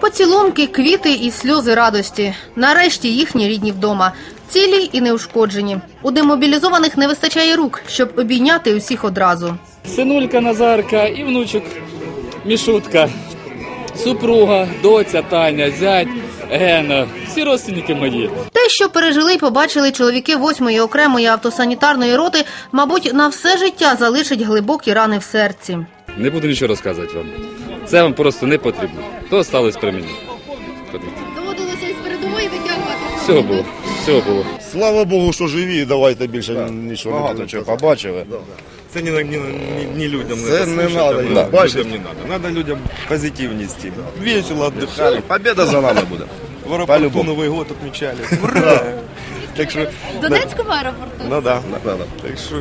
Поцілунки, квіти і сльози радості. Нарешті їхні рідні вдома. Цілі і неушкоджені. У демобілізованих не вистачає рук, щоб обійняти усіх одразу. Синулька Назарка і внучок Мішутка, супруга, доця Таня, зять Гена. Всі родственники мої. Те, що пережили й побачили чоловіки 8-ї окремої автосанітарної роти, мабуть, на все життя залишить глибокі рани в серці. Не буду нічого розказувати вам. Це вам просто не потрібно. То сталося при мені. Доводилося із передової витягувати. Всього було. Всього було. Слава Богу, що живі, давайте більше нічого не Багато чого побачили. Це не, не, не, не людям Це не надо, да. людям не надо. Надо людям позитивність. Весело віддихати. Победа за нами буде В аэропорту По-любому. Новый год отмечали. Ура! Так що, Донецькому аеропорту. ну да. Да, да. Так що,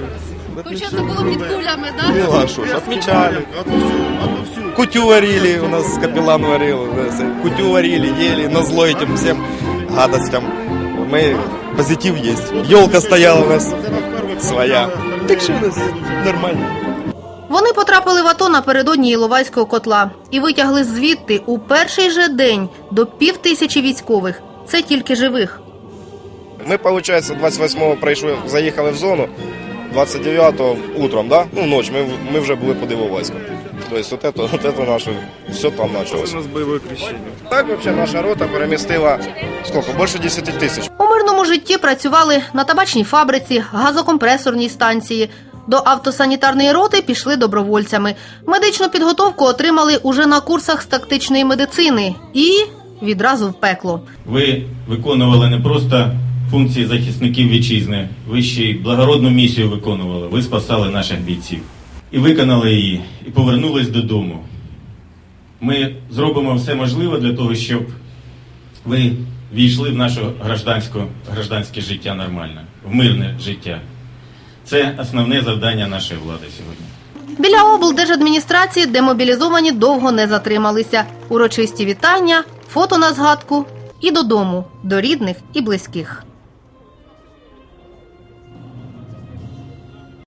Хоча це було під кулями, так? ну а що ж, отмечали. Кутю варили, у нас капеллан варил. да, це, Кутю варили, ели, на зло этим всем гадостям. Мы, позитив есть. Елка стояла у нас своя. Так що у нас нормально. Вони потрапили в АТО напередодні Іловайського котла і витягли звідти у перший же день до пів тисячі військових. Це тільки живих. Ми, виходить, 28-го прийшли, заїхали в зону, 29-го утром, да? ну ночь, ми, ми вже були по Дивовайську. Тобто, от это, от это наше, все там почалося. У нас бойове крещення. Так, взагалі, наша рота перемістила, скільки, більше 10 тисяч. У мирному житті працювали на табачній фабриці, газокомпресорній станції. До автосанітарної роти пішли добровольцями. Медичну підготовку отримали уже на курсах з тактичної медицини і відразу в пекло. Ви виконували не просто функції захисників вітчизни, ви ще й благородну місію виконували. Ви спасали наших бійців. І виконали її, і повернулись додому. Ми зробимо все можливе для того, щоб ви війшли в наше гражданське, життя нормально, в мирне життя. Це основне завдання нашої влади сьогодні. Біля облдержадміністрації демобілізовані довго не затрималися. Урочисті вітання, фото на згадку і додому, до рідних і близьких.